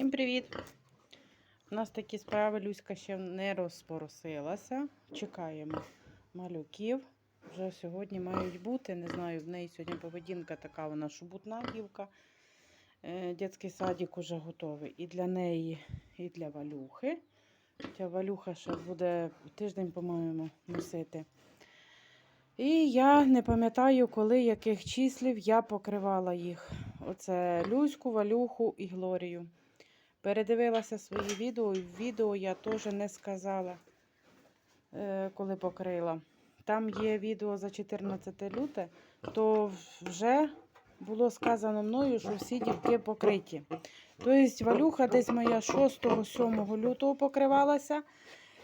Всім привіт! У нас такі справи Люська ще не розпоросилася. Чекаємо малюків. Вже сьогодні мають бути. Не знаю, в неї сьогодні поведінка така, вона шубутна дівка. Е, Дитячий садик уже готовий і для неї, і для Валюхи. Ця Валюха ще буде тиждень, по-моєму, носити. І я не пам'ятаю, коли яких числів я покривала їх. Оце Люську, Валюху і Глорію. Передивилася свої відео, відео я теж не сказала, е, коли покрила. Там є відео за 14 люте, то вже було сказано мною, що всі дівки покриті. Тобто Валюха десь моя 6-7 лютого покривалася.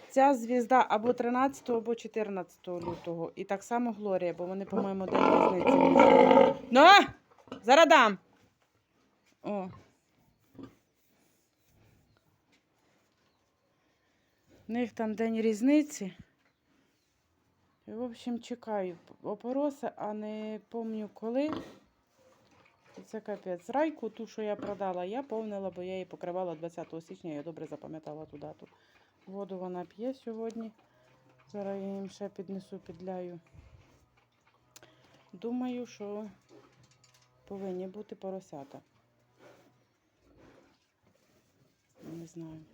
Ця звізда або 13 або 14 лютого. І так само Глорія, бо вони, по-моєму, день різниці. Ну! Зараз дам! О. В них там день різниці. В общем, чекаю опороси, а не пам'ятаю коли. Це капець. Райку, ту, що я продала, я повнила, бо я її покривала 20 січня, я добре запам'ятала ту дату. Воду вона п'є сьогодні. Зараз я їм ще піднесу, підляю. Думаю, що повинні бути поросята. Не знаю.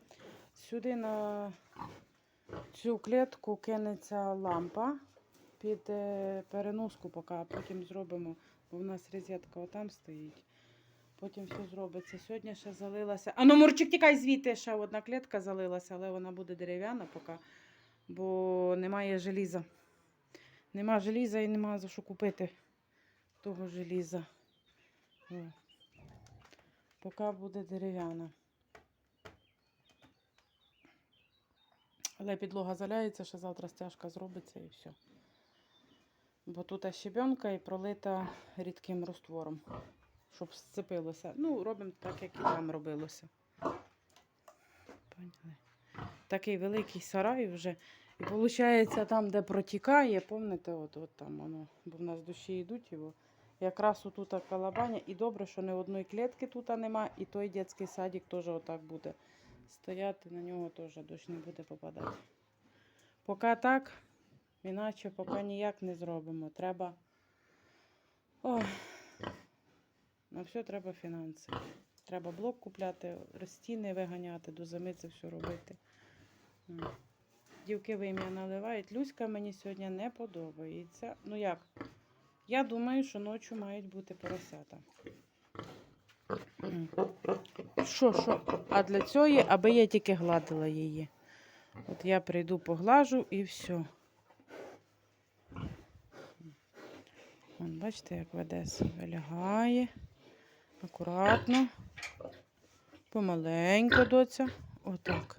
Сюди на цю клітку кинеться лампа під е, переноску, поки потім зробимо, бо в нас розетка отам стоїть. Потім все зробиться. Сьогодні ще залилася. А ну, Мурчик, тікай звідти, ще одна клітка залилася, але вона буде дерев'яна поки, бо немає желіза. Нема желіза і нема за що купити того желіза. Поки буде дерев'яна. Але підлога заляється, ще завтра стяжка зробиться і все. Бо тут щебенка і пролита рідким розтвором, щоб сцепилося. Ну, робимо так, як і там робилося. Поняли? Такий великий сарай вже. І виходить, там, де протікає, пам'ятаєте, от, от там воно, бо в нас душі йдуть його. Якраз отут колобаня. І добре, що ні одної клітки тут нема, і той дитячий садик теж отак буде стояти, на нього теж дощ не буде попадати. Поки так, іначе поки ніяк не зробимо. Треба. Ой. На все треба фінанси. Треба блок купляти, розтіни виганяти, до зими це все робити. Дівки вим'я наливають. Люська мені сьогодні не подобається. Ну як? Я думаю, що ночі мають бути поросята. Що, що? А для цього, аби я тільки гладила її. От я прийду поглажу і все. Вон, бачите, як веде себе лягає. Акуратно. Помаленько доця. Отак.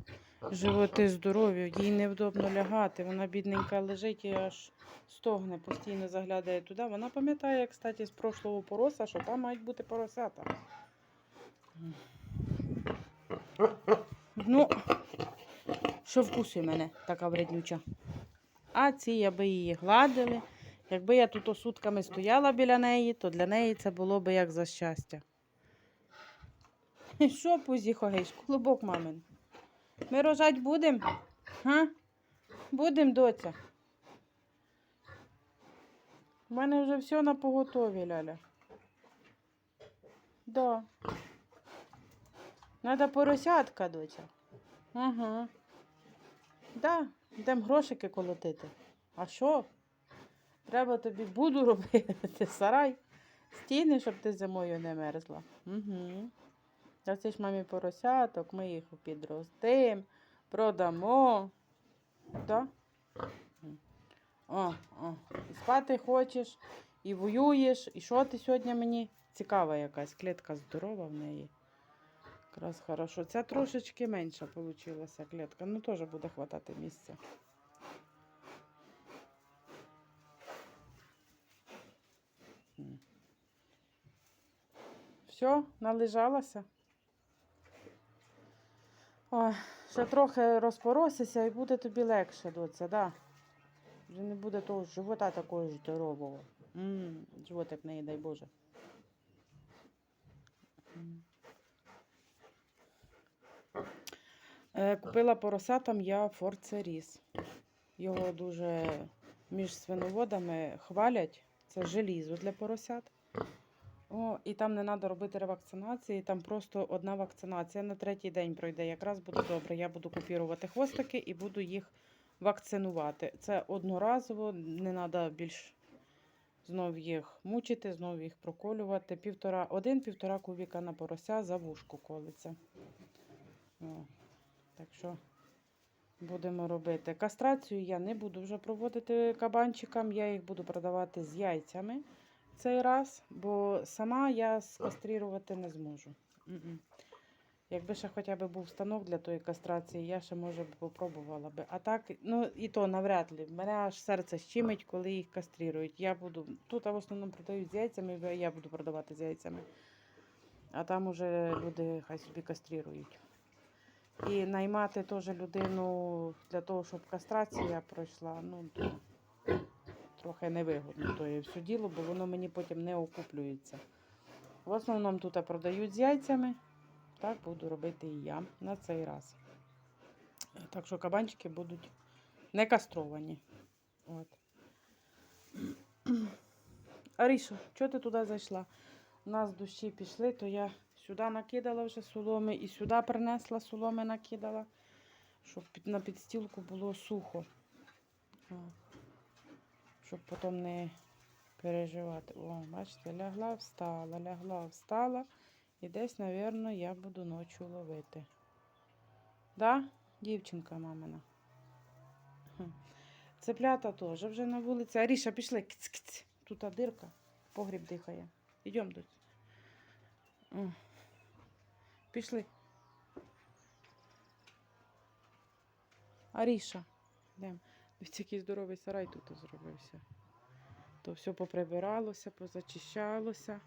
Животи здорові, їй невдобно лягати. Вона бідненька лежить і аж стогне, постійно заглядає туди. Вона пам'ятає, кстати, з прошлого пороса, що там мають бути поросята. Ну, що вкусує мене, така вреднюча. А ці, аби її гладили. Якби я тут сутками стояла біля неї, то для неї це було би як за щастя. Що, пузі хогиш, клубок мамин? Ми рожать будем? Га? Будем, доця. У мене вже все на поготові, Ляля. Да. Надо поросятка, доця. Ага. Да, йдемо грошики колотити. А що? Треба тобі буду робити сарай, стіни, щоб ти зимою не мерзла. Угу. А це ж мамі поросяток, ми їх підростимо, продамо. Да? О, о. І спати хочеш, і воюєш. І що ти сьогодні мені? Цікава якась клітка здорова в неї. Якраз хорошо. Ця трошечки менша вийшла клітка. Ну теж буде хватати місця. Все, належалася. Ой, ще трохи розпоросися і буде тобі легше, доця, да? Вже не буде того живота такого здорового. М, Животик не дай Боже. Е, Купила поросятам я форцеріс. Його дуже між свиноводами хвалять. Це желізо для поросят. О, і там не треба робити ревакцинації, там просто одна вакцинація на третій день пройде. Якраз буде добре. Я буду купірувати хвостики і буду їх вакцинувати. Це одноразово, не треба більш знов їх мучити, знов їх проколювати. Півтора, один-півтора кубіка на порося за вушку колиться. О, так що будемо робити. Кастрацію я не буду вже проводити кабанчикам, я їх буду продавати з яйцями цей раз, бо сама я скастрирувати не зможу. Якби ще хоча б був станок для тої кастрації, я ще може б попробувала би. А так, ну і то навряд ли. Мене аж серце щимить, коли їх кастрирують. Я буду тут в основному продають з яйцями, я буду продавати з яйцями. А там уже люди хай собі кастрирують. І наймати теж людину для того, щоб кастрація пройшла, ну трохи невигодно то є все діло, бо воно мені потім не окуплюється. В основному тут продають з яйцями. Так буду робити і я на цей раз. Так що кабанчики будуть не кастровані. От. Арішо, чого ти туди зайшла? У нас дощі пішли, то я сюди накидала вже соломи і сюди принесла соломи, накидала, щоб на підстілку було сухо. Щоб потім не переживати. О, бачите, лягла, встала, лягла, встала. І десь, напевно, я буду ночі ловити. Да, дівчинка мамина? Цеплята теж вже на вулиці. Аріша, пішли. Киць-киць. Тут дирка, погріб дихає. Йдемо. О. Пішли. Аріша. Йдемо. Дивіться, який здоровий сарай тут зробився. То все поприбиралося, позачищалося.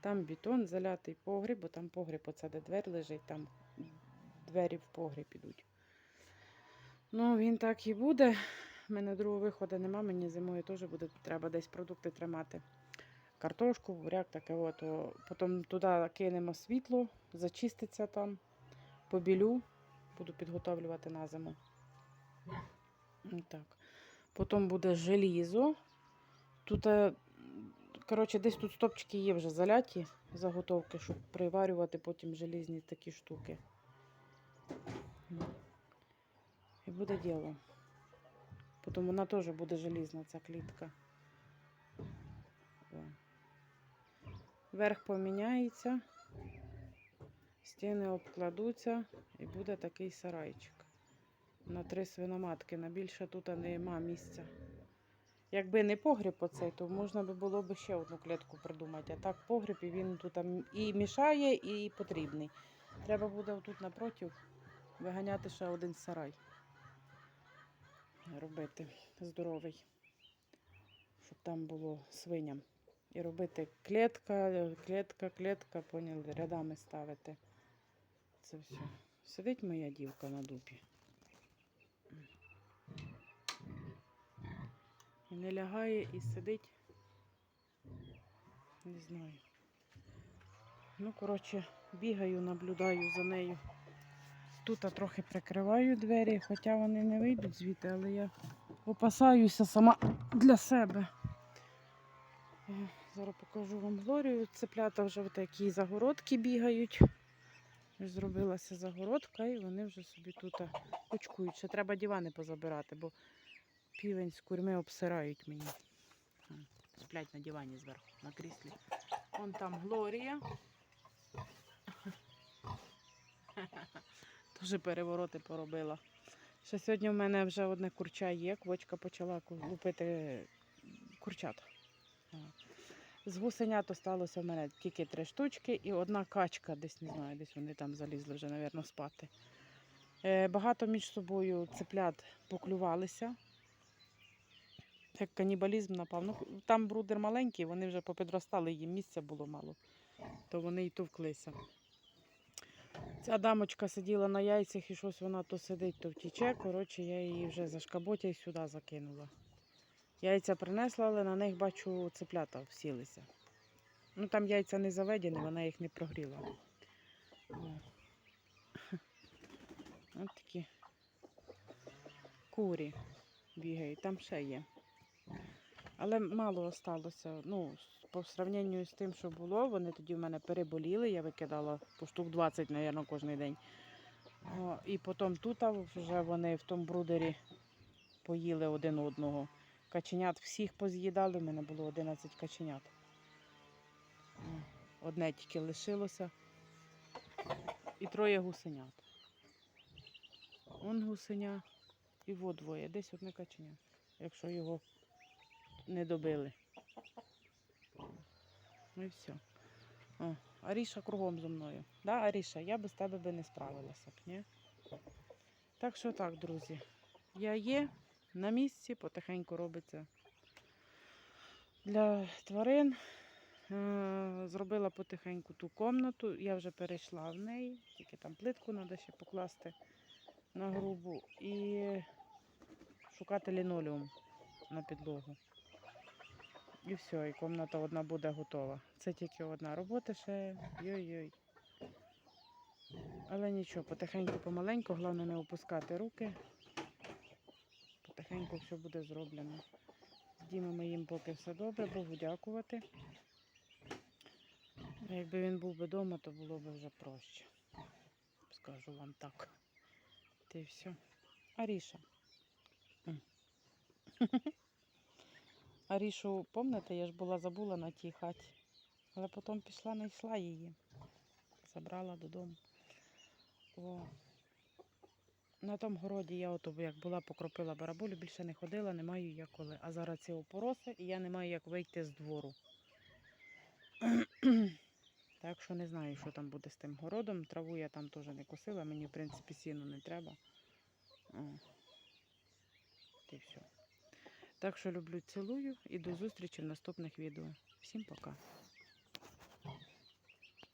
Там бетон, залятий погріб, бо там погріб, оце де двері лежить, там двері в погріб ідуть. Ну, він так і буде. У мене другого виходу нема, мені зимою теж буде треба десь продукти тримати. Картошку, буряк, таке от. Потім туди кинемо світло, зачиститься там, побілю, буду підготовлювати на зиму. Так. Потім буде желізо. Тут, е, коротше, десь тут стопчики є вже заляті заготовки, щоб приварювати потім желізні такі штуки. Ну. І буде діло. Потім вона теж буде желізна, ця клітка. Верх поміняється, стіни обкладуться і буде такий сарайчик. На три свиноматки. На більше тут нема місця. Якби не погріб оцей, то можна би було б ще одну клітку придумати. А так погріб і він тут і мішає, і потрібний. Треба буде тут напротив виганяти ще один сарай. Робити здоровий, щоб там було свиням. І робити клітка, клітка, клітка, поняли, рядами ставити. Це все. Сидить моя дівка на дупі. І не лягає і сидить. Не знаю. Ну, коротше, бігаю, наблюдаю за нею. Тут я трохи прикриваю двері, хоча вони не вийдуть звідти, але я опасаюся сама для себе. Зараз покажу вам Глорію. Цеплята вже в такі загородки бігають. Зробилася загородка і вони вже собі тут очкують. Ще треба дивани позабирати, бо півень з курми обсирають мені. Сплять на дивані зверху, на кріслі. Вон там Глорія. Теж перевороти поробила. Ще сьогодні в мене вже одне курча є. Квочка почала лупити курчат. З гусенят осталося в мене тільки три штучки і одна качка, десь не знаю, десь вони там залізли вже, мабуть, спати. Е, багато між собою цеплят поклювалися. Як канібалізм напав. Ну, там брудер маленький, вони вже попідростали, їм місця було мало, то вони й товклися. Ця дамочка сиділа на яйцях і щось вона то сидить, то втіче. Коротше, я її вже за шкаботя і сюди закинула. Яйця принесла, але на них бачу цеплята всілися. Ну там яйця не заведені, вона їх не прогріла. Ось такі курі бігають, там ще є. Але мало осталося. Ну, по сравненню з тим, що було, вони тоді в мене переболіли, я викидала по штук 20, мабуть, кожен день. О, і потім тут вже вони в тому брудері поїли один одного. Каченят всіх поз'їдали, в мене було 11 каченят. Одне тільки лишилося. І троє гусенят. Он гусеня і во двоє. Десь одне каченя, якщо його не добили. Ну і все. О, Аріша кругом зі мною. Да, Аріша, я без тебе би не справилася б, ні? Так що так, друзі. Я є на місці, потихеньку робиться для тварин. Е, Зробила потихеньку ту комнату. Я вже перейшла в неї, тільки там плитку треба ще покласти на грубу і шукати лінолеум на підлогу. І все, і комната одна буде готова. Це тільки одна робота ще. Йой-йой. Але нічого, потихеньку, помаленьку, головне не опускати руки. Потихеньку все буде зроблено. З Дімою моїм поки все добре, Богу дякувати. Якби він був би вдома, то було б вже проще. Скажу вам так. Ти все. Аріша. Арішу, пам'ятаєте, я ж була забула на тій хаті. Але потім пішла, знайшла її. Забрала додому. О. На тому городі я ото як була, покропила бараболю, більше не ходила, не маю як коли. А зараз ці опороси, і я не маю як вийти з двору. Так що не знаю, що там буде з тим городом. Траву я там теж не косила, мені, в принципі, сіну не треба. О. Й все. Так що люблю, цілую і до зустрічі в наступних відео. Всім пока.